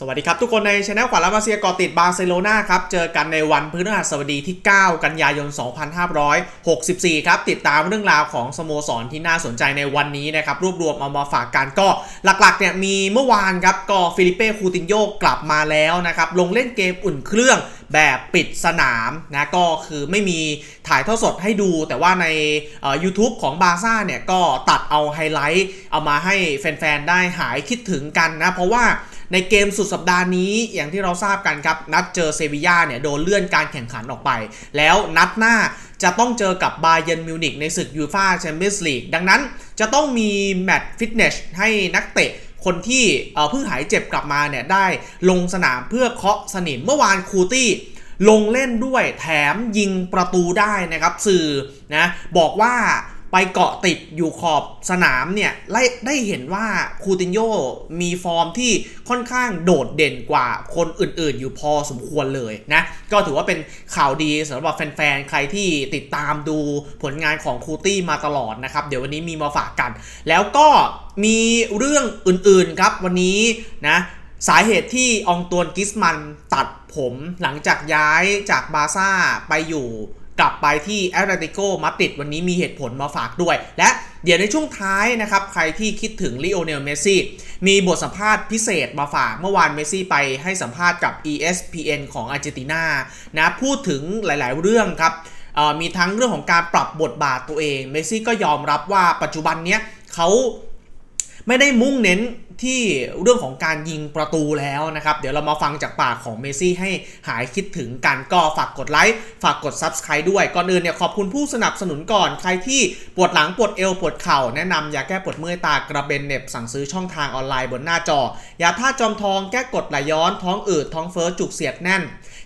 สวัสดีครับ ทุกคนในช anel ขวัญลามาเซียก่อติดบาร์เซโลนาครับ เจอกันในวันพฤหัสบดีที่ 9 กันยายน 2564 ครับ ติดตามเรื่องราวของสโมสรที่น่าสนใจในวันนี้นะครับ รวบรวมเอามาฝากกันก็หลักๆเนี่ยมีเมื่อวานครับ ก็ฟิลิเป้คูตินโยกลับมาแล้วนะครับ ลงเล่นเกมอุ่นเครื่องแบบปิดสนามนะก็คือไม่มีถ่ายทอดสดให้ดู แต่ว่าใน YouTube ของบาซ่าเนี่ยก็ตัดเอาไฮไลท์เอามาให้แฟนๆได้หายคิดถึงกันนะเพราะว่า ในเกมสุดสัปดาห์นี้อย่างที่เราทราบกันครับ นัดเจอเซบีย่าเนี่ยโดนเลื่อนการแข่งขันออกไป แล้วนัดหน้าจะต้องเจอกับบาเยนมิวนิกในศึกยูฟาแชมเปี้ยนส์ลีกดังนั้นจะต้องมีแมตช์ฟิตเนสให้นักเตะคนที่เอ่อเพิ่งหายเจ็บกลับมาเนี่ยได้ลงสนามเพื่อเคาะสนิมเมื่อวานคูตี้ลงเล่นด้วยแถมยิงประตูได้นะครับ สื่อนะบอกว่า ไปเกาะติดอยู่ขอบสนามเนี่ยได้เห็นว่าคูตินโยมีฟอร์มที่ค่อนข้างโดดเด่นกว่าคนอื่นๆ อยู่พอสมควรเลยนะ ก็ถือว่าเป็นข่าวดีสำหรับแฟนๆ ใครที่ติดตามดูผลงานของคูตี้มาตลอดนะครับ เดี๋ยววันนี้มีมาฝากกัน แล้วก็มีเรื่องอื่นๆครับวันนี้นะสาเหตุที่องตวนกิสมันตัดผมหลังจากย้ายจากบาซ่าไปอยู่ กลับไปที่แอตเลติโกมาดริดวันนี้มีเหตุผลมาฝากด้วย และเดี๋ยวในช่วงท้ายนะครับ ใครที่คิดถึงลิโอเนลเมสซี่มีบทสัมภาษณ์พิเศษมาฝากเมื่อวานเมสซี่ไปให้สัมภาษณ์กับ ESPN ของอาร์เจนตินานะพูดถึงหลาย ๆ เรื่องครับมีทั้งเรื่องของการปรับบทบาทตัวเอง เมสซี่ก็ยอมรับว่าปัจจุบันเนี้ยเขาไม่ได้มุ่งเน้น ที่เรื่องของการยิงประตูแล้วนะครับ เดี๋ยวเรามาฟังจากปากของเมซี่ให้หายคิดถึงกันก็ฝากกดไลค์ฝากกด Subscribe ด้วย ก่อนอื่นเนี่ยขอบคุณผู้สนับสนุนก่อน ใครที่ปวดหลังปวดเอวปวดเข่า แนะนำยาแก้ปวดเมื่อยตากระเบนเน็บสั่งซื้อช่องทางออนไลน์บนหน้าจอยาท่าจอมทองแก้กดไหลย้อนท้องอืดท้องเฟ้อจุกเสียดแน่น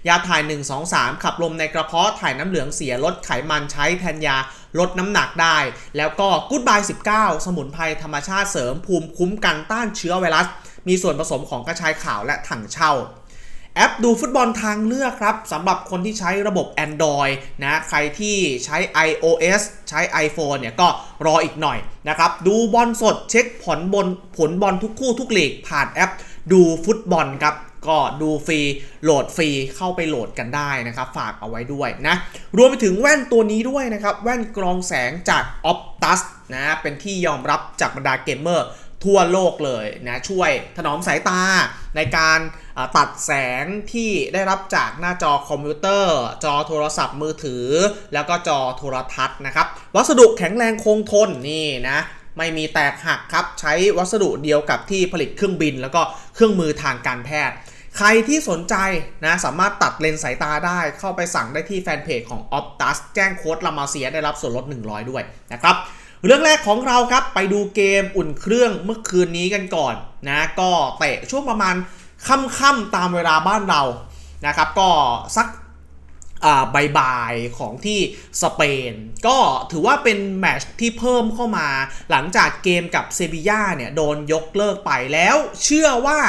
ยาถ่าย 1 2 3 ขับลมในกระเพาะถ่ายน้ำเหลืองเสียลดไขมันใช้แทนยา ลดน้ำหนักได้ แล้วก็กู๊ดบาย19 สมุนไพรธรรมชาติเสริมภูมิคุ้มกันต้านเชื้อไวรัส มีส่วนผสมของกระชายขาวและถังเช่าแอปดูฟุตบอลทางเลือกครับสำหรับคนที่ใช้ระบบ Android นะใครที่ใช้ iOS ใช้ iPhone เนี่ยก็รออีกหน่อยนะครับดูบอลสดเช็คผลบนผลบอลทุกคู่ทุกลีกผ่านแอปดูฟุตบอลครับ ก็ดูฟรีโหลดฟรีเข้าไปโหลดกันได้นะครับฝากเอาไว้ด้วยนะรวมไปถึงแว่นตัวนี้ด้วยนะครับแว่นกรองแสงจาก Optus นะเป็นที่ยอมรับจากบรรดาเกมเมอร์ทั่วโลกเลยนะช่วยถนอมสายตาในการตัดแสงที่ได้รับจากหน้าจอคอมพิวเตอร์ จอโทรศัพท์มือถือ แล้วก็จอโทรทัศน์นะครับ วัสดุแข็งแรงคงทนนี่นะไม่มีแตกหักครับ ใช้วัสดุเดียวกับที่ผลิตเครื่องบิน แล้วก็เครื่องมือทางการแพทย์ ใครที่สนใจนะสามารถตัดเลนส์สายตาได้เข้าไปสั่งได้ที่แฟนเพจของ Optus แจ้งโค้ดลามาเซียได้รับส่วนลด 100 ด้วยนะครับเรื่องแรกของเราครับไปดูเกมอุ่นเครื่องเมื่อคืนนี้กันก่อนนะก็เตะช่วงประมาณค่ำๆตามเวลาบ้านเรานะครับก็สักอ่าบ่ายๆของที่สเปน ก็ถือว่าเป็นแมชที่เพิ่มเข้ามา หลังจากเกมกับเซบีย่าเนี่ยโดนยกเลิกไปแล้ว เชื่อว่า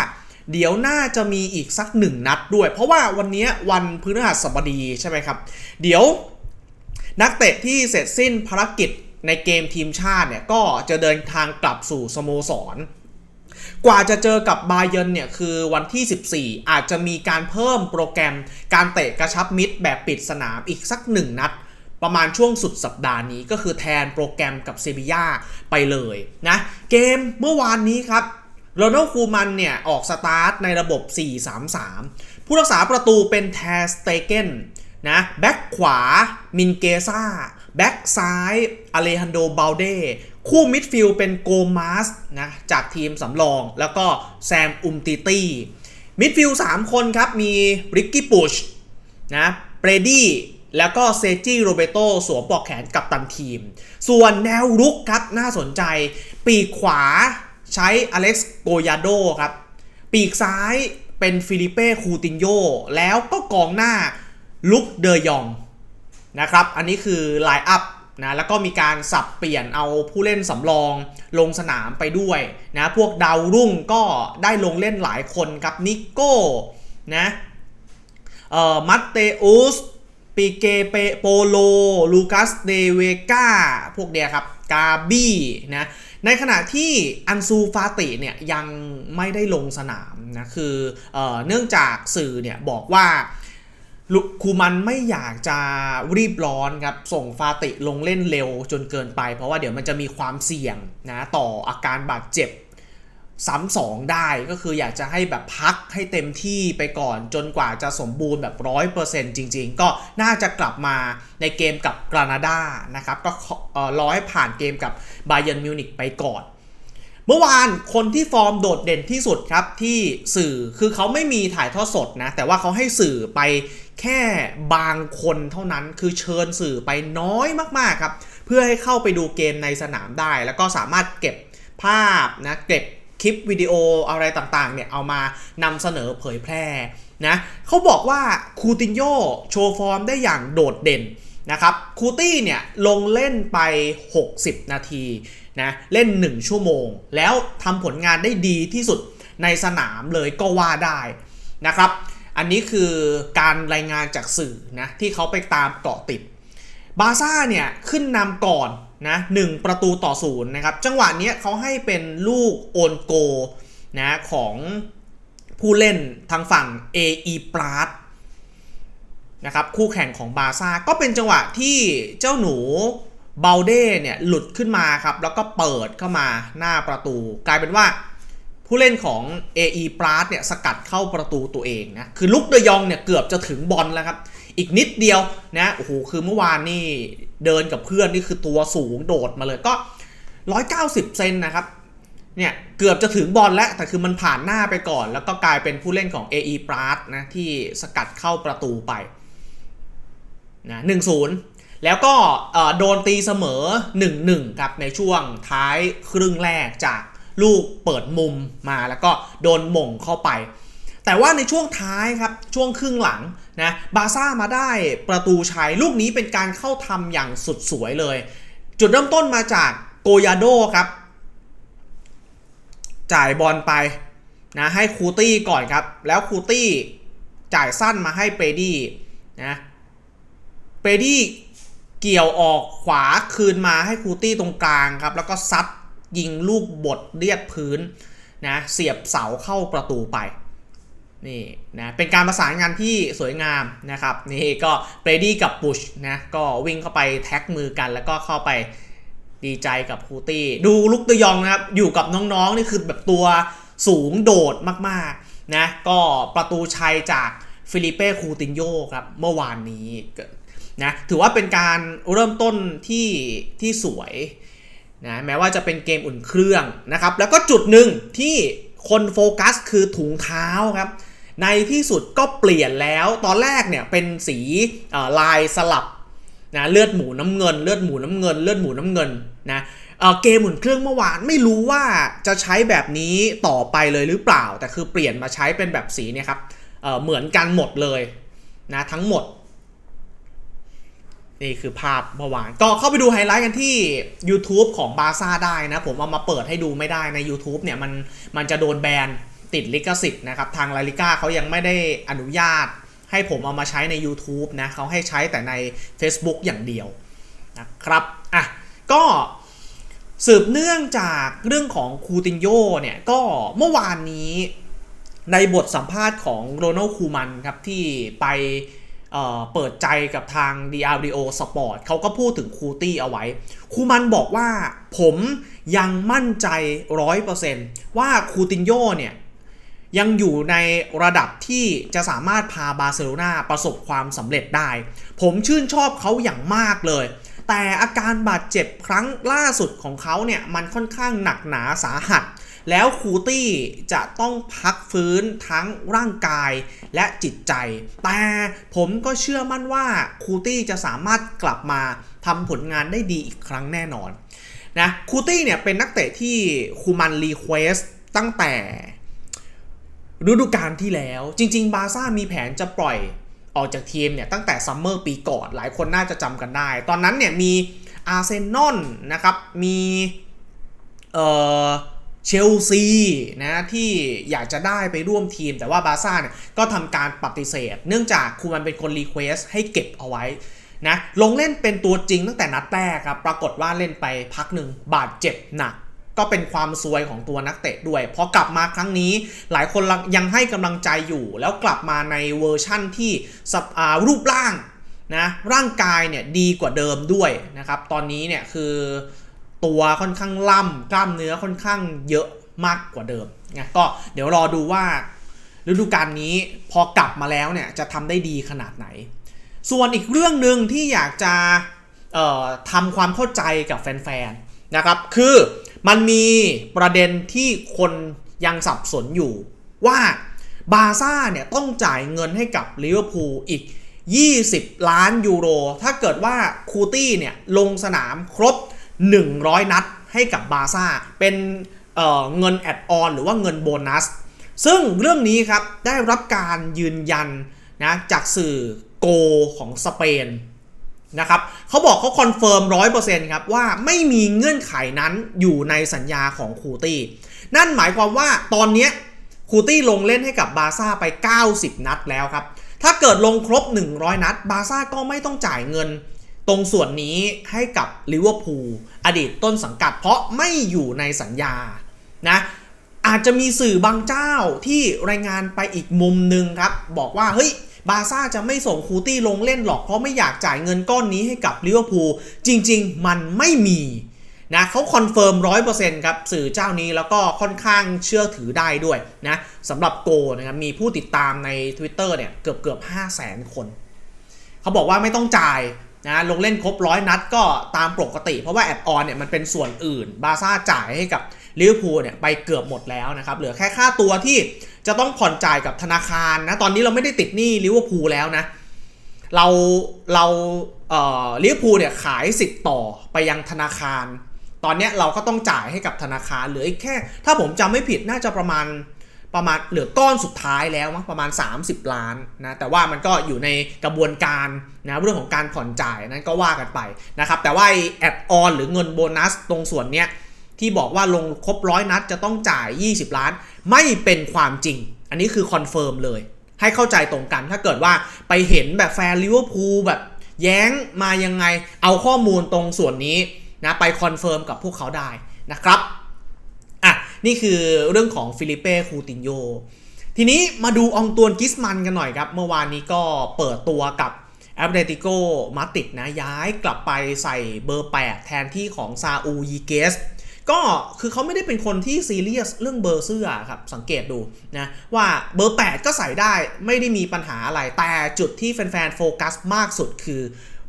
เดี๋ยวน่าจะมีอีกสักหนึ่งนัดด้วย เพราะว่าวันนี้วันพฤหัสบดีใช่ไหมครับ เดี๋ยวนักเตะที่เสร็จสิ้นภารกิจในเกมทีมชาติเนี่ยก็จะเดินทางกลับสู่สโมสร กว่าจะเจอกับบาเยนเนี่ยคือวันที่ 14 อาจจะมีการเพิ่มโปรแกรมการเตะกระชับมิตรแบบปิดสนามอีกสักหนึ่งนัด ประมาณช่วงสุดสัปดาห์นี้ก็คือแทนโปรแกรมกับเซบีย่าไปเลยนะ เกมเมื่อวานนี้ครับ โรนัลคูมันเนี่ย ออกสตาร์ทในระบบ 4-3-3 ผู้รักษาประตูเป็นแทสเตเกนนะแบ็กขวามินเกซ่า แบ็กซ้ายอเลฮันโดบาลเดคู่มิดฟิลด์เป็นโกมาสนะจากทีมสำรอง แล้วก็แซมอุมติตี้มิดฟิลด์3คนครับ มีริกกี้ปุชนะเบรดี้แล้วก็เซจิโรเบโตสวมปลอกแขนกับตันทีม ส่วนแนวรุกครับน่าสนใจ ปีกขวา ใช้อเล็กซ์โกยาโดครับ ปีกซ้ายเป็นฟิลิเป้คูตินโยแล้วก็กองหน้าลุกเดยองนะครับ อันนี้คือไลน์อัพนะแล้วก็มีการสับเปลี่ยนเอาผู้เล่นสำรองลงสนามไปด้วยนะพวกดาวรุ่งก็ได้ลงเล่นหลายคนครับนิโก้นะเอ่อมัตเตอุส ปีเกเปโปโล ลูคัส เดเวกาพวกเดียครับ กาบี้นะ ในขณะที่อันซูฟาติเนี่ยยังไม่ได้ลงสนามนะ คือเออเนื่องจากสื่อเนี่ยบอกว่าคูมันไม่อยากจะรีบร้อนครับ ส่งฟาติลงเล่นเร็วจนเกินไป เพราะว่าเดี๋ยวมันจะมีความเสี่ยงนะต่ออาการบาดเจ็บ ซ้ำสองได้ก็คืออยากจะให้แบบพักให้เต็มที่ไปก่อนจนกว่าจะสมบูรณ์แบบร้อยเปอร์เซ็นต์จริง ๆ ก็น่าจะกลับมาในเกมกับกรานาดานะครับก็ขอออรอให้ผ่านเกมกับบาเย r n m มิวนิกไปก่อนเมื่อวานคนที่ฟอร์มโดดเด่นที่สุดครับที่สื่อคือเขาไม่มีถ่ายทอดสดนะ แต่ว่าเขาให้สื่อไปแค่บางคนเท่านั้นคือเชิญสื่อไปน้อยมากๆครับ เพื่อให้เข้าไปดูเกมในสนามได้ แล้วก็สามารถเก็บภาพนะเก็บ คลิปวิดีโออะไรต่างๆเนี่ยเอามานำเสนอเผยแพร่นะเขาบอกว่าคูตินโยโชว์ฟอร์มได้อย่างโดดเด่นนะครับคูตี้เนี่ยลงเล่นไป 60 นาทีนะเล่น 1 ชั่วโมง แล้วทำผลงานได้ดีที่สุดในสนามเลยก็ว่าได้นะครับ อันนี้คือการรายงานจากสื่อนะที่เขาไปตามเกาะติด บาซ่าเนี่ยขึ้นนำก่อน นะ1ประตูต่อศูนย์นะครับ จังหวะนี้เขาให้เป็นลูกโอนโกนะของผู้เล่นทางฝั่ง AE p l a s นะครับคู่แข่งของบาซ่าก็เป็นจังหวะที่เจ้าหนูเบลเด้เนี่ยหลุดขึ้นมาครับ แล้วก็เปิดเข้ามาหน้าประตู กลายเป็นว่าผู้เล่นของ AE p l a s เนี่ยสกัดเข้าประตูตัวเองนะ คือลุกเดยองเนี่ยเกือบจะถึงบอลแล้วครับ อีกนิดเดียวนะโอ้โหคือเมื่อวานนี่เดินกับเพื่อนนี่คือตัวสูงโดดมาเลยก็ 190 เซนนะครับเนี่ยเกือบจะถึงบอลแล้ว แต่คือมันผ่านหน้าไปก่อน แล้วก็กลายเป็นผู้เล่นของ AE p l a s นะที่สกัดเข้าประตูไปนะหนึ่งศูนย์แล้วก็โดนตีเสมอ 1-1 ครับในช่วงท้ายครึ่งแรกจากลูกเปิดมุมมาแล้วก็โดนหม่งเข้าไป แต่ว่าในช่วงท้ายครับ ช่วงครึ่งหลังนะบาซ่ามาได้ประตูชัยลูกนี้เป็นการเข้าทำอย่างสุดสวยเลย จุดเริ่มต้นมาจากโกยาโดครับ จ่ายบอลไปนะให้คูตี้ก่อนครับ แล้วคูตี้จ่ายสั้นมาให้เปดี้นะเปดี้เกี่ยวออกขวาคืนมาให้คูตี้ตรงกลางครับ แล้วก็ซัดยิงลูกบดเลียดพื้นนะเสียบเสาเข้าประตูไป นี่นะเป็นการประสานงานที่สวยงามนะครับนี่ก็เบรดี้กับบุชนะก็วิ่งเข้าไปแท็กมือกัน แล้วก็เข้าไปดีใจกับคูตี้ ดูลุกเดยองนะครับ อยู่กับน้องๆ นี่คือแบบตัวสูงโดดมากๆนะก็ประตูชัยจากฟิลิเป้คูตินโยครับ เมื่อวานนี้นะถือว่าเป็นการเริ่มต้นที่ที่สวยนะแม้ว่าจะเป็นเกมอุ่นเครื่องนะครับ แล้วก็จุดหนึ่งที่คนโฟกัสคือถุงเท้าครับ ในที่สุดก็เปลี่ยนแล้ว ตอนแรกเนี่ยเป็นสีลายสลับนะเลือดหมูน้ำเงิน เลือดหมูน้ำเงิน เลือดหมูน้ำเงินนะเอ่อเกมอุ่นเครื่องเมื่อวานไม่รู้ว่าจะใช้แบบนี้ต่อไปเลยหรือเปล่า แต่คือเปลี่ยนมาใช้เป็นแบบสีเนี่ยครับเเหมือนกันหมดเลยนะทั้งหมด นี่คือภาพเมื่อวาน ก็เข้าไปดูไฮไลท์กันที่ YouTube ของบาซ่าได้นะ ผมเอามาเปิดให้ดูไม่ได้ใน YouTube เนี่ยมันมันจะโดนแบน ติดลิขสิทธิ์นะครับ ทางลาลิก้าเขายังไม่ได้อนุญาต ให้ผมเอามาใช้ใน YouTube นะเขาให้ใช้แต่ใน Facebook อย่างเดียวนะครับอะก็สืบเนื่องจากเรื่องของคูตินโยเนี่ยก็เมื่อวานนี้ในบทสัมภาษณ์ของโรนัลคูมันครับที่ไปเเปิดใจกับทาง DRDO Sport เขาก็พูดถึงคูตี้เอาไว้ คูมันบอกว่าผมยังมั่นใจ 100%ว่าคูตินโยเนี่ย ยังอยู่ในระดับที่จะสามารถพาบาร์เซโลนาประสบความสำเร็จได้ ผมชื่นชอบเขาอย่างมากเลย แต่อาการบาดเจ็บครั้งล่าสุดของเขาเนี่ย มันค่อนข้างหนักหนาสาหัส แล้วคูตี้จะต้องพักฟื้นทั้งร่างกายและจิตใจ แต่ผมก็เชื่อมั่นว่าคูตี้จะสามารถกลับมาทำผลงานได้ดีอีกครั้งแน่นอนนะคูตี้เนี่ยเป็นนักเตะที่คูมันรีเควสตั้งแต่ ฤดูกาลที่แล้ว จริง ๆ บาร์ซ่ามีแผนจะปล่อยออกจากทีมเนี่ยตั้งแต่ซัมเมอร์ปีก่อน หลายคนน่าจะจำกันได้ ตอนนั้นเนี่ยมีอาร์เซนอลนะครับ มีเอ่อเชลซีนะที่อยากจะได้ไปร่วมทีม แต่ว่าบาร์ซ่าเนี่ยก็ทำการปฏิเสธ เนื่องจากคูมันเป็นคนรีเควสให้เก็บเอาไว้นะลงเล่นเป็นตัวจริงตั้งแต่นัดแรกครับปรากฏว่าเล่นไปพักหนึ่งบาดเจ็บหนัก ก็เป็นความซวยของตัวนักเตะด้วยพอกลับมาครั้งนี้ หลายคนยังให้กำลังใจอยู่ แล้วกลับมาในเวอร์ชั่นที่รูปร่างนะร่างกายเนี่ยดีกว่าเดิมด้วยนะครับ ตอนนี้เนี่ยคือตัวค่อนข้างล่ำกล้ามเนื้อค่อนข้างเยอะมากกว่าเดิมนะก็เดี๋ยวรอดูว่าฤดูกาลนี้พอกลับมาแล้วเนี่ยจะทำได้ดีขนาดไหน ส่วนอีกเรื่องหนึ่งที่อยากจะทำความเข้าใจกับแฟนๆนะครับ คือ มันมีประเด็นที่คนยังสับสนอยู่ว่าบาซ่าเนี่ยต้องจ่ายเงินให้กับลิเวอร์พูลอีก 20 ล้านยูโร ถ้าเกิดว่าคูตี้เนี่ยลงสนามครบ 100 นัดให้กับบาซ่าเป็นเเงินแอดออนหรือว่าเงินโบนัส ซึ่งเรื่องนี้ครับได้รับการยืนยันนะจากสื่อโกของสเปน นะครับเขาบอกเขาคอนเฟิร์มร้อยเปอร์เซ็นต์ครับว่าไม่มีเงื่อนไขนั้นอยู่ในสัญญาของคูตี้นั่นหมายความว่าตอนนี้คูตี้ลงเล่นให้กับบาซ่าไป 90 นัดแล้วครับ ถ้าเกิดลงครบ 100 นัด บาซ่าก็ไม่ต้องจ่ายเงิน ตรงส่วนนี้ให้กับลิเวอร์พูลอดีตต้นสังกัดเพราะไม่อยู่ในสัญญานะอาจจะมีสื่อบางเจ้าที่รายงานไปอีกมุมหนึ่งครับ บอกว่าเฮ้ย บาร์ซ่าจะไม่ส่งคูตี้ลงเล่นหรอกเพราะไม่อยากจ่ายเงินก้อนนี้ให้กับลิเวอร์พูลจริง ๆ มันไม่มีนะเขาคอนเฟิร์มร้อยเปอร์เซ็นต์ครับสื่อเจ้านี้แล้วก็ค่อนข้างเชื่อถือได้ด้วยนะสำหรับโกนะครับมีผู้ติดตามใน Twitter เนี่ยเกือบเกือบห้าแสนคน เขาบอกว่าไม่ต้องจ่าย นะลงเล่นครบร้อยนัดก็ตามปกติ เพราะว่าแอดออนเนี่ยมันเป็นส่วนอื่น บาซ่าจ่ายให้กับลิเวอร์พูลเนี่ยไปเกือบหมดแล้วนะครับ เหลือแค่ค่าตัวที่จะต้องผ่อนจ่ายกับธนาคารนะ ตอนนี้เราไม่ได้ติดหนี้ลิเวอร์พูลแล้วนะ เราเราเอ่อลิเวอร์พูลเนี่ยขายสิทธิ์ต่อไปยังธนาคาร ตอนนี้เราก็ต้องจ่ายให้กับธนาคารเหลืออีกแค่ ถ้าผมจำไม่ผิดน่าจะประมาณ ประมาณเหลือก้อนสุดท้ายแล้วมั้งประมาณ 30 ล้านนะแต่ว่ามันก็อยู่ในกระบวนการนะเรื่องของการผ่อนจ่ายนั้นก็ว่ากันไปนะครับแต่ว่าแอดออนหรือเงินโบนัสตรงส่วนเนี้ยที่บอกว่าลงครบร้อยนัดจะต้องจ่าย 20 ล้าน ไม่เป็นความจริง อันนี้คือคอนเฟิร์มเลย ให้เข้าใจตรงกันถ้าเกิดว่าไปเห็นแบบแฟนลิเวอร์พูลแบบแย้งมายังไงเอาข้อมูลตรงส่วนนี้นะไปคอนเฟิร์มกับพวกเขาได้นะครับ นี่คือเรื่องของฟิลิเป้คูตินโย ทีนี้มาดูองตวนกิสมันกันหน่อยครับ เมื่อวานนี้ก็เปิดตัวกับแอตเลติโกมาติดนะย้ายกลับไปใส่เบอร์ 8 แทนที่ของซาอูยีเกสก็คือเขาไม่ได้เป็นคนที่ซีเรียสเรื่องเบอร์เสื้อครับ สังเกตดูนะว่าเบอร์ 8 ก็ใส่ได้ไม่ได้มีปัญหาอะไร แต่จุดที่แฟนๆ โฟกัสมากสุดคือ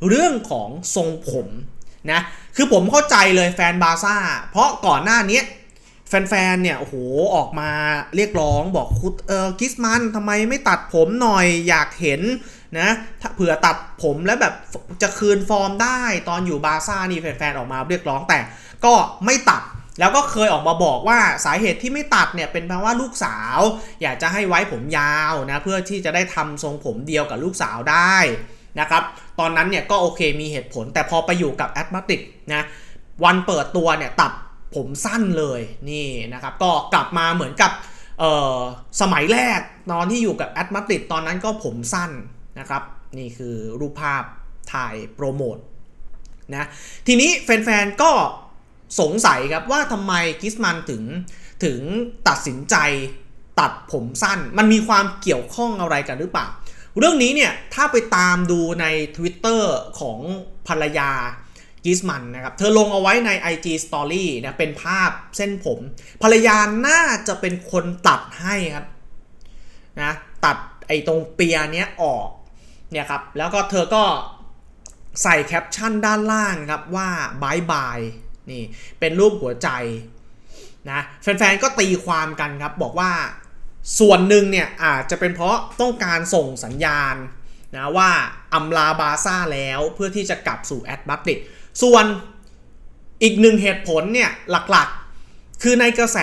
เรื่องของทรงผมนะคือผมเข้าใจเลยแฟนบาร์ซ่า เพราะก่อนหน้านี้ แฟนๆ เนี่ย โอ้โห ออกมาเรียกร้องบอกคุณเออกิสมันทำไมไม่ตัดผมหน่อยอยากเห็นนะถ้าเผื่อตัดผมแล้วแบบจะคืนฟอร์มได้ตอนอยู่บาซ่านี่แฟนๆ ออกมาเรียกร้องแต่ก็ไม่ตัดแล้วก็เคยออกมาบอกว่าสาเหตุที่ไม่ตัดเนี่ยเป็นเพราะว่าลูกสาว อยากจะให้ไว้ผมยาวนะเพื่อที่จะได้ทำทรงผมเดียวกับลูกสาวได้นะครับตอนนั้นเนี่ยก็โอเคมีเหตุผลแต่พอไปอยู่กับแอตมาติกนะวันเปิดตัวเนี่ยตัด ผมสั้นเลยนี่นะครับ ก็กลับมาเหมือนกับสมัยแรกตอนที่อยู่กับแอดมาติดตอนนั้นก็ผมสั้นนะครับ นี่คือรูปภาพถ่ายโปรโมทนะทีนี้แฟนๆก็สงสัยครับว่าทำไมกิสมันถึงถึงตัดสินใจตัดผมสั้น มันมีความเกี่ยวข้องอะไรกันหรือเปล่า เรื่องนี้เนี่ยถ้าไปตามดูใน Twitter ของภรรยา กิสมันนะครับ เธอลงเอาไว้ใน IG Story นะเป็นภาพเส้นผม ภรรยาน่าจะเป็นคนตัดให้ครับนะตัดไอ้ตรงเปียเนี้ยออกเนี่ยครับ แล้วก็เธอก็ใส่แคปชั่นด้านล่างครับว่าบายบายนี่เป็นรูปหัวใจนะแฟนๆก็ตีความกันครับบอกว่าส่วนหนึ่งเนี่ยอาจจะเป็นเพราะต้องการส่งสัญญาณนะว่าอำลาบาซ่าแล้วเพื่อที่จะกลับสู่แอตมาติด ส่วนอีกหนึ่งเหตุผลเนี่ยหลักๆ คือในกระแส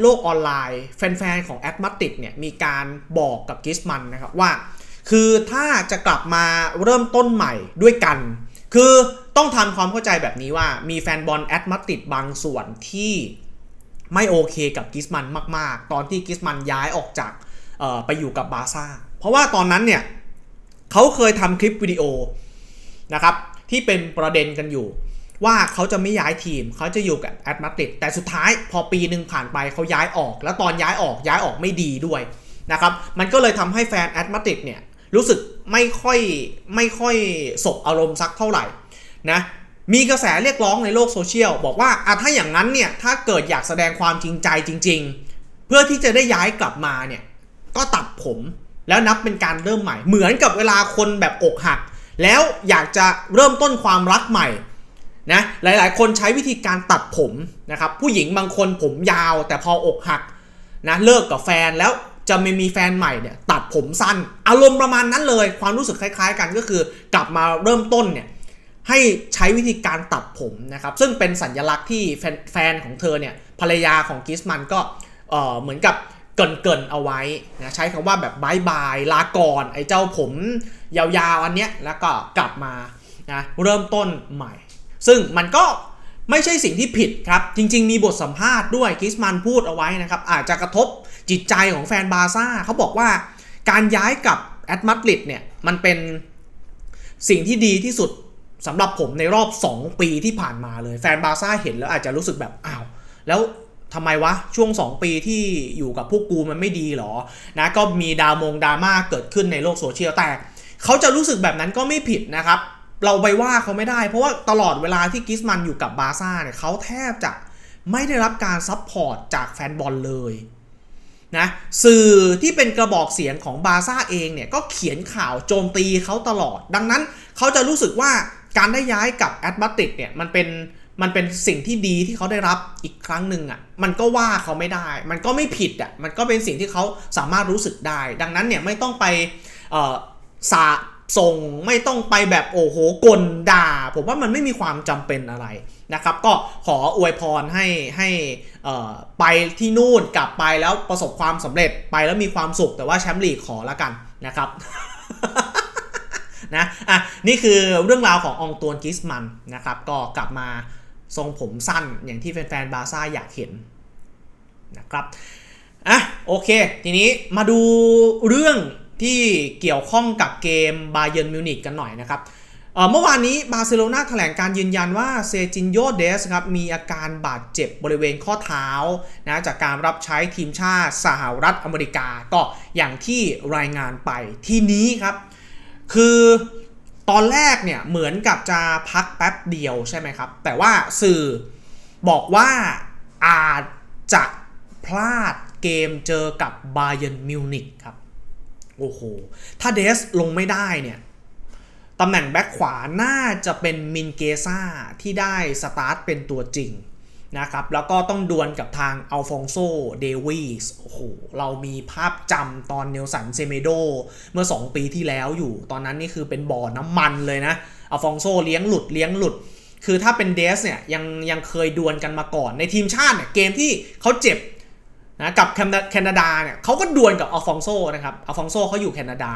โลกออนไลน์ แฟนๆ ของแอดมาติดเนี่ยมีการบอกกับกิสมันนะครับว่า คือถ้าจะกลับมาเริ่มต้นใหม่ด้วยกัน คือต้องทำความเข้าใจแบบนี้ว่ามีแฟนบอลแอดมาติดบางส่วนที่ไม่โอเคกับกิสมันมาก ๆ ตอนที่กิสมันย้ายออกจากเอ่อไปอยู่กับบาร์ซ่า เพราะว่าตอนนั้นเนี่ยเขาเคยทำคลิปวิดีโอนะครับ ที่เป็นประเด็นกันอยู่ ว่าเขาจะไม่ย้ายทีม เขาจะอยู่กับแอตมาติดแต่สุดท้ายพอปีหนึ่งผ่านไปเขาย้ายออก แล้วตอนย้ายออกย้ายออกไม่ดีด้วยนะครับมันก็เลยทำให้แฟนแอตมาติดเนี่ยรู้สึกไม่ค่อยไม่ค่อยสบอารมณ์สักเท่าไหร่นะมีกระแสเรียกร้องในโลกโซเชียลบอกว่าอะถ้าอย่างนั้นเนี่ยถ้าเกิดอยากแสดงความจริงใจจริง ๆ เพื่อที่จะได้ย้ายกลับมาเนี่ยก็ตัดผมแล้วนับเป็นการเริ่มใหม่เหมือนกับเวลาคนแบบอกหัก แล้วอยากจะเริ่มต้นความรักใหม่นะหลายๆ คนใช้วิธีการตัดผมนะครับผู้หญิงบางคนผมยาว แต่พออกหักนะเลิกกับแฟนแล้วจะไม่มีแฟนใหม่เนี่ยตัดผมสั้น อารมณ์ประมาณนั้นเลย ความรู้สึกคล้าย ๆ กันก็คือกลับมาเริ่มต้นเนี่ยให้ใช้วิธีการตัดผมนะครับซึ่งเป็นสัญลักษณ์ที่แฟนแฟนของเธอเนี่ยภรรยาของกิสมันก็เออเหมือนกับ เกินๆเอาไว้นะใช้คำว่าแบบบายบายลาก่อนไอ้เจ้าผมยาวๆอันเนี้ยแล้วก็กลับมานะเริ่มต้นใหม่ ซึ่งมันก็ไม่ใช่สิ่งที่ผิดครับ จริง ๆ มีบทสัมภาษณ์ด้วยกิสมันพูดเอาไว้นะครับ อาจจะกระทบจิตใจของแฟนบาซ่าเขาบอกว่าการย้ายกับแอดมาดริดเนี่ยมันเป็นสิ่งที่ดีที่สุดสำหรับผมในรอบ 2 ปีที่ผ่านมาเลย แฟนบาซ่าเห็นแล้วอาจจะรู้สึกแบบอ้าวแล้ว ทำไมวะ ช่วง 2 ปีที่อยู่กับพวกกูมันไม่ดีหรอนะก็มีดาวมงดราม่าเกิดขึ้นในโลกโซเชียลแต่เขาจะรู้สึกแบบนั้นก็ไม่ผิดนะครับ เราไปว่าเขาไม่ได้ เพราะว่าตลอดเวลาที่กิสมันอยู่กับบาร์ซ่าเนี่ยเขาแทบจะไม่ได้รับการซัพพอร์ตจากแฟนบอลเลยนะสื่อที่เป็นกระบอกเสียงของบาร์ซ่าเองเนี่ยก็เขียนข่าวโจมตีเขาตลอด ดังนั้นเขาจะรู้สึกว่าการได้ย้ายกับแอตมาติดเนี่ยมันเป็น มันเป็นสิ่งที่ดีที่เขาได้รับอีกครั้งหนึ่งอะ่ะมันก็ว่าเขาไม่ได้ มันก็ไม่ผิดอะ่ะมันก็เป็นสิ่งที่เขาสามารถรู้สึกได้ ดังนั้นเนี่ยไม่ต้องไปสาส่งไม่ต้องไปแบบโอ้โหกลด่า ผมว่ามันไม่มีความจำเป็นอะไรนะครับ ก็ขออวยพรให้ให้ไปที่นู่นกลับไปแล้วประสบความสำเร็จไปแล้วมีความสุข แต่ว่าแชมป์ลีกขอละกันนะครับนะอะนี่คือเรื่องราวขององตวนกิสมันนะครับ ก็กลับมา ทรงผมสั้นอย่างที่แฟนๆบาร์ซ่าอยากเห็นนะครับอะโอเค ทีนี้มาดูเรื่องที่เกี่ยวข้องกับเกมบาเยิร์นมิวนิกกันหน่อยนะครับเมื่อวานนี้บาร์เซโลนาแถลงการยืนยันว่าเซจินโยเดสครับมีอาการบาดเจ็บบริเวณข้อเท้านะจากการรับใช้ทีมชาติสหรัฐอเมริกาก็อย่างที่รายงานไปทีนี้ครับ คือ ตอนแรกเนี่ยเหมือนกับจะพักแป๊บเดียวใช่ไหมครับ แต่ว่าสื่อบอกว่าอาจจะพลาดเกมเจอกับบาเยิร์นมิวนิกครับ โอ้โห ถ้าเดสลงไม่ได้เนี่ยตำแหน่งแบ็คขวาน่าจะเป็นมินเกซ่าที่ได้สตาร์ทเป็นตัวจริง นะครับแล้วก็ต้องดวลกับทางอัลฟองโซเดวิสโอ้โหเรามีภาพจำตอนเนลสันเซเมโดเมื่อ 2 ปีที่แล้วอยู่ ตอนนั้นนี่คือเป็นบ่อน้ำมันเลยนะอัลฟองโซเลี้ยงหลุดเลี้ยงหลุด คือถ้าเป็นเดสเนี่ยยังยังเคยดวลกันมาก่อน ในทีมชาติเนี่ยเกมที่เขาเจ็บนะกับแคนาดาเนี่ยเขาก็ดวลกับอัลฟองโซนะครับอัลฟองโซเขาอยู่แคนาดา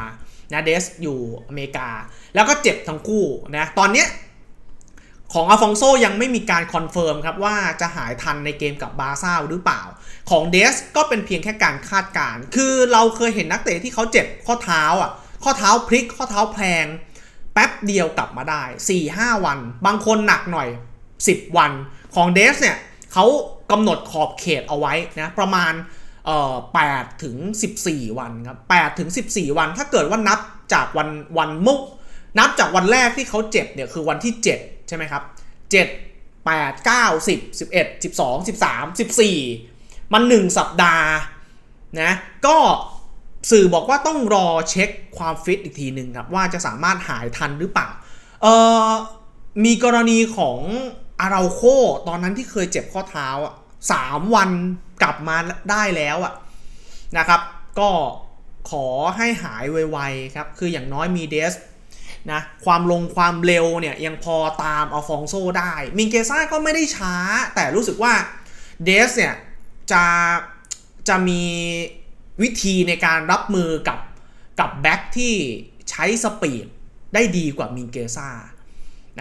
นะเดสอยู่อเมริกา แล้วก็เจ็บทั้งคู่นะตอนเนี้ย ของอัลฟองโซยังไม่มีการคอนเฟิร์มครับว่าจะหายทันในเกมกับบาร์ซ่าหรือเปล่า ของเดสก็เป็นเพียงแค่การคาดการณ์คือเราเคยเห็นนักเตะที่เขาเจ็บข้อเท้าอะข้อเท้าพลิกข้อเท้าแพลงแป๊บเดียวกลับมาได้ 4-5 วัน บางคนหนักหน่อย 10 วันของเดสเนี่ยเขากำหนดขอบเขตเอาไว้นะประมาณเอ่อ8ถึง14วันครับ8ถึง14วัน ถ้าเกิดว่านับจากวันวันมุกนับจากวันแรกที่เขาเจ็บเนี่ยคือวันที่7 ใช่ไหมครับ7 8 9 10 11 12 13 14มัน1สัปดาห์นะก็สื่อบอกว่าต้องรอเช็คความฟิตอีกทีหนึ่งครับ ว่าจะสามารถหายทันหรือเปล่าเออมีกรณีของอาราโคตอนนั้นที่เคยเจ็บข้อเท้าอะสามวันกลับมาได้แล้วอะนะครับ ก็ขอให้หายไวๆครับ คืออย่างน้อยมีเดส นะความลงความเร็วเนี่ยยังพอตามอัลฟองโซได้ มิงเกซ่าก็ไม่ได้ช้า แต่รู้สึกว่าเดสเนี่ยจะจะมีวิธีในการรับมือกับกับแบ็คที่ใช้สปีดได้ดีกว่ามิงเกซ่า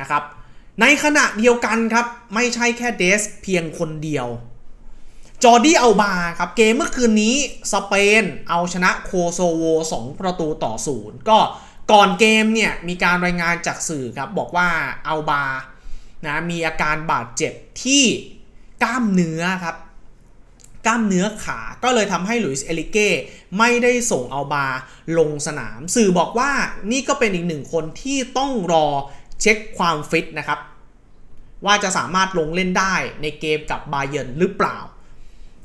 นะครับในขณะเดียวกันครับ ไม่ใช่แค่เดสเพียงคนเดียว จอร์ดี้อัลบาครับ เกมเมื่อคืนนี้สเปนเอาชนะโคโซโว 2 ประตูต่อศูนย์ก็ ก่อนเกมเนี่ยมีการรายงานจากสื่อครับบอกว่าอัลบานะมีอาการบาดเจ็บที่กล้ามเนื้อครับกล้ามเนื้อขาก็เลยทำให้หลุยส์เอลิเก้ไม่ได้ส่งอัลบาลงสนาม สื่อบอกว่านี่ก็เป็นอีกหนึ่งคนที่ต้องรอเช็คความฟิตนะครับ ว่าจะสามารถลงเล่นได้ในเกมกับบาเยิร์นหรือเปล่า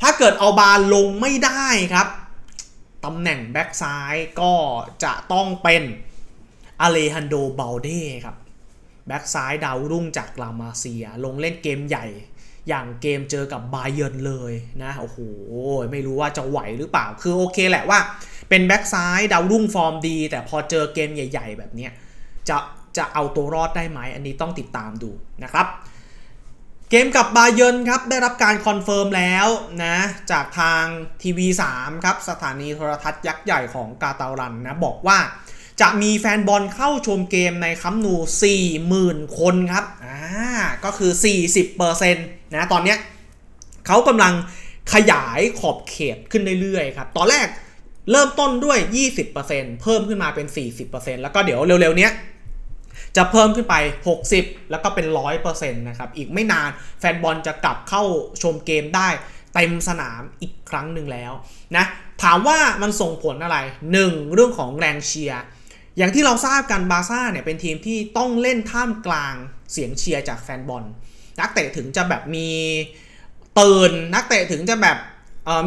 ถ้าเกิดเอาบาลงไม่ได้ครับตำแหน่งแบ็กซ้ายก็จะต้องเป็น อเลฮันโดเบลเด้ครับแบ็กซ้ายดาวรุ่งจากลามาเซีย ลงเล่นเกมใหญ่ อย่างเกมเจอกับบาเยิร์นเลยนะโอ้โหไม่รู้ว่าจะไหวหรือเปล่า คือโอเคแหละว่าเป็นแบ็กซ้ายดาวรุ่งฟอร์มดี แต่พอเจอเกมใหญ่ ๆ แบบเนี้ยจะจะเอาตัวรอดได้ไหมอันนี้ต้องติดตามดูนะครับ เกมกับบาเยิร์นครับได้รับการคอนเฟิร์มแล้วนะจากทางทีวี3ครับสถานีโทรทัศน์ยักษ์ใหญ่ของกาตาลันนะบอกว่า จะมีแฟนบอลเข้าชมเกมในคัมนู 40,000 คนครับ อ่า ก็คือ 40%นะ ตอนเนี้ยเขากำลังขยายขอบเขตขึ้นเรื่อยๆครับ ตอนแรกเริ่มต้นด้วย 20%เพิ่มขึ้นมาเป็น 40%แล้วก็เดี๋ยวเร็วๆ เนี้ยจะเพิ่มขึ้นไป 60 แล้วก็เป็น 100%นะครับ อีกไม่นานแฟนบอลจะกลับเข้าชมเกมได้เต็มสนามอีกครั้งหนึ่งแล้วนะ ถามว่ามันส่งผลอะไร 1. เรื่องของแรงเชียร์ อย่างที่เราทราบกันบาซ่าเนี่ยเป็นทีมที่ต้องเล่นท่ามกลางเสียงเชียร์จากแฟนบอล นักเตะถึงจะแบบมีเตื่นนักเตะถึงจะแบบ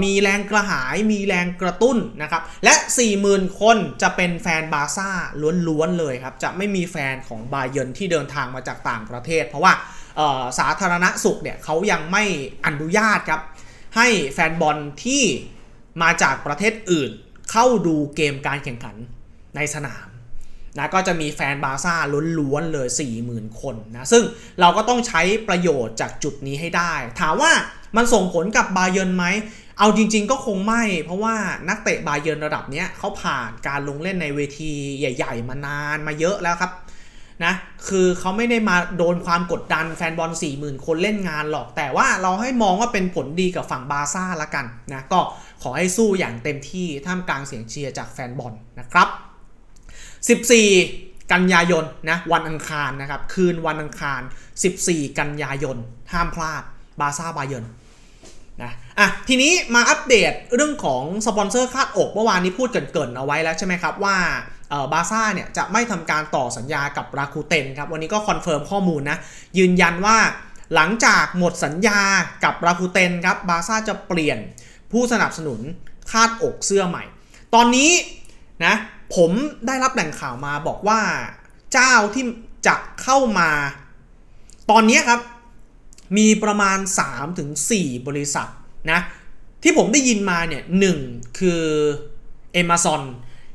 มีแรงกระหายมีแรงกระตุ้นนะครับ และ 40,000 คนจะเป็นแฟนบาซ่าล้วนๆเลยครับ จะไม่มีแฟนของบาเยนที่เดินทางมาจากต่างประเทศ เพราะว่าสาธารณสุขเนี่ยเขายังไม่อนุญาตครับ ให้แฟนบอลที่มาจากประเทศอื่น เข้าดูเกมการแข่งขันในสนาม นะก็จะมีแฟนบาซ่าล้วนๆเลย 40,000 คนนะซึ่งเราก็ต้องใช้ประโยชน์จากจุดนี้ให้ได้ ถามว่ามันส่งผลกับบาเยิร์นไหม เอาจริง ๆ ก็คงไม่ เพราะว่านักเตะบาเยิร์นระดับเนี้ยเขาผ่านการลงเล่นในเวทีใหญ่ ๆ มานานมาเยอะแล้วครับนะคือเขาไม่ได้มาโดนความกดดันแฟนบอล40,000 คนเล่นงานหรอก แต่ว่าเราให้มองว่าเป็นผลดีกับฝั่งบาซ่าละกันนะก็ขอให้สู้อย่างเต็มที่ท่ามกลางเสียงเชียร์จากแฟนบอลนะครับ 14 กันยายนนะวันอังคารนะครับคืนวันอังคาร 14 กันยายน ห้ามพลาดบาซ่าบาเยินนะอะทีนี้มาอัปเดตเรื่องของสปอนเซอร์คาดอกเมื่อวานนี้พูดเกินๆเอาไว้แล้วใช่ไหมครับว่าเออบาซ่าเนี่ยจะไม่ทำการต่อสัญญากับราคูเตนครับวันนี้ก็คอนเฟิร์มข้อมูลนะยืนยันว่าหลังจากหมดสัญญากับราคูเตนครับบาซ่าจะเปลี่ยนผู้สนับสนุนคาดอกเสื้อใหม่ ตอนนี้นะ ผมได้รับแหล่งข่าวมาบอกว่าเจ้าที่จะเข้ามา ตอนนี้ครับ มีประมาณ 3-4 บริษัทนะที่ผมได้ยินมาเนี่ยหนึ่งคือ Amazon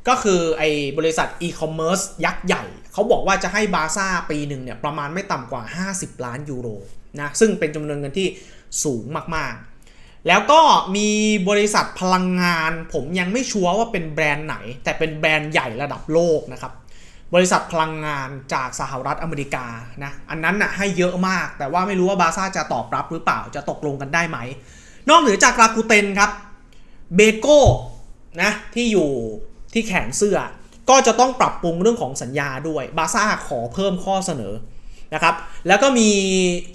ก็คือไอ้บริษัทอีคอมเมิร์ซยักษ์ใหญ่ เขาบอกว่าจะให้บาซ่าปีหนึ่งเนี่ยประมาณไม่ต่ำกว่า 50 ล้านยูโรนะซึ่งเป็นจำนวนเงินที่สูงมากๆ แล้วก็มีบริษัทพลังงาน ผมยังไม่ชัวร์ว่าเป็นแบรนด์ไหน แต่เป็นแบรนด์ใหญ่ระดับโลกนะครับ บริษัทพลังงานจากสหรัฐอเมริกานะอันนั้นน่ะให้เยอะมาก แต่ว่าไม่รู้ว่าบาซ่าจะตอบรับหรือเปล่าจะตกลงกันได้ไหม นอกเหนือจากราคูเตนครับเบโก้นะที่อยู่ที่แขนเสื้อ ก็จะต้องปรับปรุงเรื่องของสัญญาด้วยบาซ่าขอเพิ่มข้อเสนอ นะครับ แล้วก็มี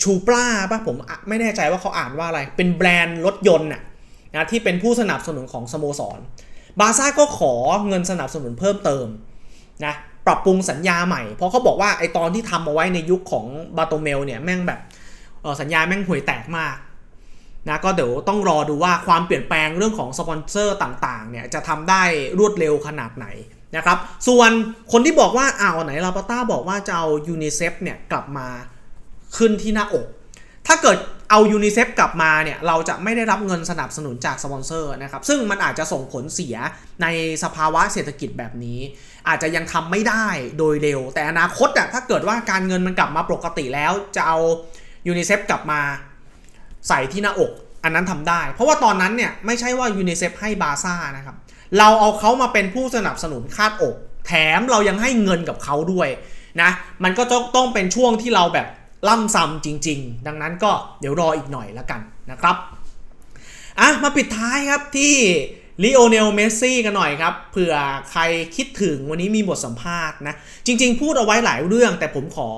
ชูปลาป่ะผมไม่แน่ใจว่าเขาอ่านว่าอะไร เป็นแบรนด์รถยนต์น่ะนะที่เป็นผู้สนับสนุนของสโมสร บาซ่าก็ขอเงินสนับสนุนเพิ่มเติมนะปรับปรุงสัญญาใหม่ เพราะเขาบอกว่าไอตอนที่ทำเอาไว้ในยุคของบาโตเมลเนี่ยแม่งแบบออสัญญาแม่งห่วยแตกมากนะก็เดี๋ยวต้องรอดูว่าความเปลี่ยนแปลงเรื่องของสปอนเซอร์ต่างๆเนี่ยจะทำได้รวดเร็วขนาดไหน นะครับ ส่วนคนที่บอกว่าอ้าวไหนลาปาต้าบอกว่าจะเอายูนิเซฟเนี่ยกลับมาขึ้นที่หน้าอก ถ้าเกิดเอายูนิเซฟกลับมาเนี่ยเราจะไม่ได้รับเงินสนับสนุนจากสปอนเซอร์นะครับ ซึ่งมันอาจจะส่งผลเสียในสภาวะเศรษฐกิจแบบนี้ อาจจะยังทำไม่ได้โดยเร็ว แต่อนาคตอะถ้าเกิดว่าการเงินมันกลับมาปกติแล้วจะเอายูนิเซฟกลับมาใส่ที่หน้าอก อันนั้นทำได้ เพราะว่าตอนนั้นเนี่ยไม่ใช่ว่ายูนิเซฟให้บาซ่านะครับ เราเอาเขามาเป็นผู้สนับสนุนคาดอก แถมเรายังให้เงินกับเขาด้วยนะ มันก็ต้องเป็นช่วงที่เราแบบล่ำซ้ำจริง ๆ ดังนั้นก็เดี๋ยวรออีกหน่อยแล้วกันนะครับอะมาปิดท้ายครับที่ลิโอเนล เมสซี่กันหน่อยครับ เผื่อใครคิดถึงวันนี้มีบทสัมภาษณ์นะ จริง ๆ พูดเอาไว้หลายเรื่องแต่ผมขอ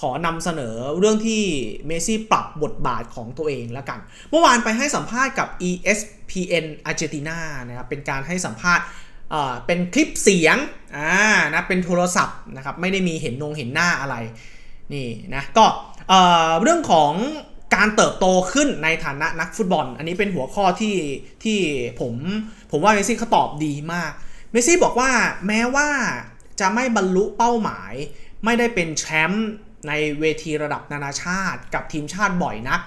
ขอนำเสนอเรื่องที่เมซี่ปรับบทบาทของตัวเองแล้วกัน เมื่อวานไปให้สัมภาษณ์กับ ESPN Argentina นะครับเป็นการให้สัมภาษณ์เอ่อเป็นคลิปเสียงอ่านะเป็นโทรศัพท์นะครับไม่ได้มีเห็นนงเห็นหน้าอะไรนี่นะก็เอ่อเรื่องของการเติบโตขึ้นในฐานะนักฟุตบอล อันนี้เป็นหัวข้อที่ที่ผมผมว่าเมซี่เขาตอบดีมากเมซี่บอกว่าแม้ว่าจะไม่บรรลุเป้าหมาย ไม่ได้เป็นแชมป์ ในเวทีระดับนานาชาติ กับทีมชาติบ่อยนัก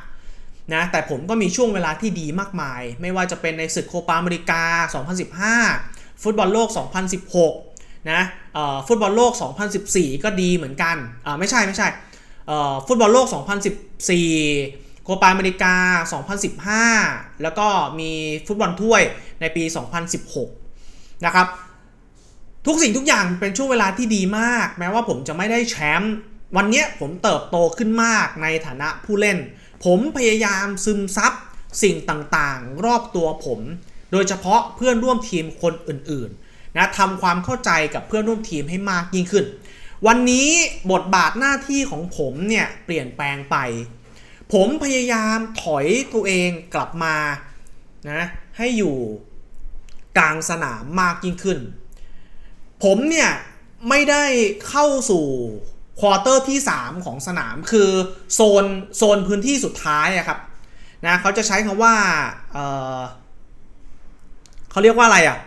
นะแต่ผมก็มีช่วงเวลาที่ดีมากมาย ไม่ว่าจะเป็นในศึกโคปาอเมริกา 2015 ฟุตบอลโลก 2016 นะฟุตบอลโลก 2014 ก็ดีเหมือนกันอ่าไม่ใช่ไม่ใช่ฟุตบอลโลก 2014 โคปาอเมริกา 2015 แล้วก็มีฟุตบอลถ้วยในปี 2016 นะครับ ทุกสิ่งทุกอย่างเป็นช่วงเวลาที่ดีมาก แม้ว่าผมจะไม่ได้แชมป์ วันนี้ผมเติบโตขึ้นมากในฐานะผู้เล่น ผมพยายามซึมซับสิ่งต่างๆ รอบตัวผม โดยเฉพาะเพื่อนร่วมทีมคนอื่นๆนะทำความเข้าใจกับเพื่อนร่วมทีมให้มากยิ่งขึ้น วันนี้บทบาทหน้าที่ของผมเนี่ยเปลี่ยนแปลงไป ผมพยายามถอยตัวเองกลับมานะให้อยู่กลางสนามมากยิ่งขึ้น ผมเนี่ยไม่ได้เข้าสู่ ควอเตอร์ที่ 3 ของสนามคือโซนโซนพื้นที่สุดท้ายอะครับนะเขาจะใช้คำว่าเเขาเรียกว่าอะไรอะ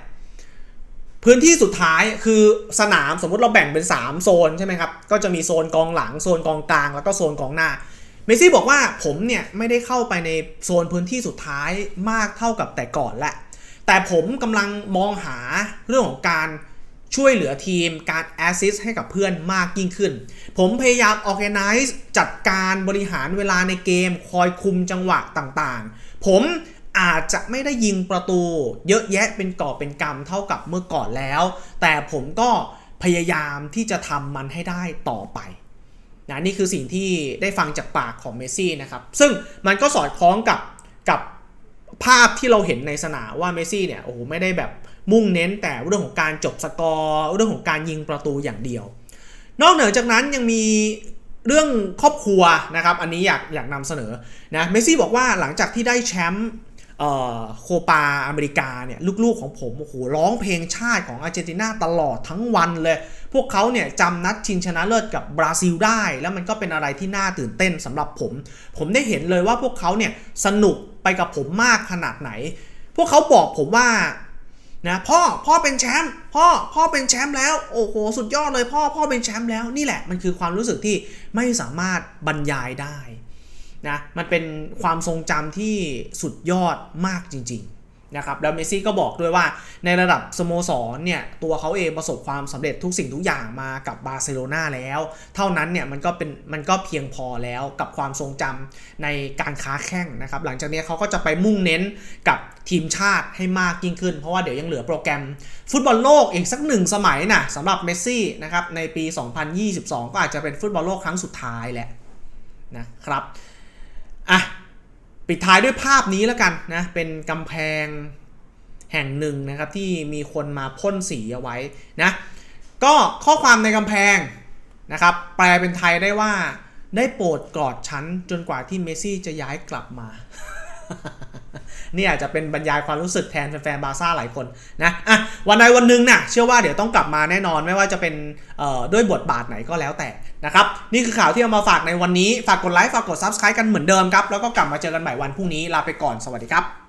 พื้นที่สุดท้ายคือสนามสมมุติเราแบ่งเป็น 3 โซนใช่ไหมครับ ก็จะมีโซนกองหลังโซนกองกลาง แล้วก็โซนกองหน้า เมซี่บอกว่าผมเนี่ยไม่ได้เข้าไปในโซนพื้นที่สุดท้ายมากเท่ากับแต่ก่อนแหละ แต่ผมกำลังมองหาเรื่องของการ ช่วยเหลือทีมการแอสซิสให้กับเพื่อนมากยิ่งขึ้น ผมพยายาม organize จัดการบริหารเวลาในเกม คอยคุมจังหวะต่างๆ ผมอาจจะไม่ได้ยิงประตู เยอะแยะเป็นก่อเป็นกำเท่ากับเมื่อก่อนแล้ว แต่ผมก็พยายามที่จะทำมันให้ได้ต่อไปนะนี่คือสิ่งที่ได้ฟังจากปากของเมสซี่นะครับ ซึ่งมันก็สอดคล้องกับกับภาพที่เราเห็นในสนามว่าเมสซี่เนี่ยโอ้โหไม่ได้แบบ มุ่งเน้นแต่เรื่องของการจบสกอร์เรื่องของการยิงประตูอย่างเดียว นอกเหนือจากนั้นยังมีเรื่องครอบครัวนะครับ อันนี้อยากอยากนำเสนอนะเมซี่บอกว่าหลังจากที่ได้แชมป์โคปาอเมริกาเนี่ยลูกๆของผมโอ้โหร้องเพลงชาติของอาร์เจนตินาตลอดทั้งวันเลย พวกเขาเนี่ยจำนัดชิงชนะเลิศกับบราซิลได้ แล้วมันก็เป็นอะไรที่น่าตื่นเต้นสำหรับผม ผมได้เห็นเลยว่าพวกเขาเนี่ยสนุกไปกับผมมากขนาดไหน พวกเขาบอกผมว่า นะพ่อพ่อเป็นแชมป์พ่อพ่อเป็นแชมป์แล้วโอ้โหสุดยอดเลยพ่อพ่อเป็นแชมป์แล้วนี่แหละมันคือความรู้สึกที่ไม่สามารถบรรยายได้นะมันเป็นความทรงจำที่สุดยอดมากจริง ๆ นะครับแล้วเมซี่ก็บอกด้วยว่าในระดับสโมสรเนี่ยตัวเขาเองประสบความสำเร็จทุกสิ่งทุกอย่างมากับบาร์เซโลนาแล้ว เท่านั้นเนี่ยมันก็เป็นมันก็เพียงพอแล้วกับความทรงจำในการค้าแข่งนะครับหลังจากนี้เขาก็จะไปมุ่งเน้นกับทีมชาติให้มากยิ่งขึ้น เพราะว่าเดี๋ยวยังเหลือโปรแกรม ฟุตบอลโลกอีกสักหนึ่งสมัยนะสำหรับเมสซี่นะครับในปี 2022 ก็อาจจะเป็นฟุตบอลโลกครั้งสุดท้ายแหละนะครับอะ ปิดท้ายด้วยภาพนี้แล้วกันนะเป็นกำแพงแห่งหนึ่งนะครับที่มีคนมาพ่นสีเอาไว้นะก็ข้อความในกำแพงนะครับแปลเป็นไทยได้ว่าได้โปรดกอดฉันจนกว่าที่เมซี่จะย้ายกลับมา นี่อาจจะเป็นบรรยายความรู้สึกแทนแฟนๆบาซ่าหลายคนนะอะวันใดวันหนึ่งนะ่ะเชื่อว่าเดี๋ยวต้องกลับมาแน่นอนไม่ว่าจะเป็นเอ่อด้วยบทบาทไหนก็แล้วแต่นะครับนี่คือข่าวที่เอามาฝากในวันนี้ฝากกดไลค์ฝากกด Subscribe กันเหมือนเดิมครับแล้วก็กลับมาเจอกันใหม่วันพรุ่งนี้ลาไปก่อนสวัสดีครับ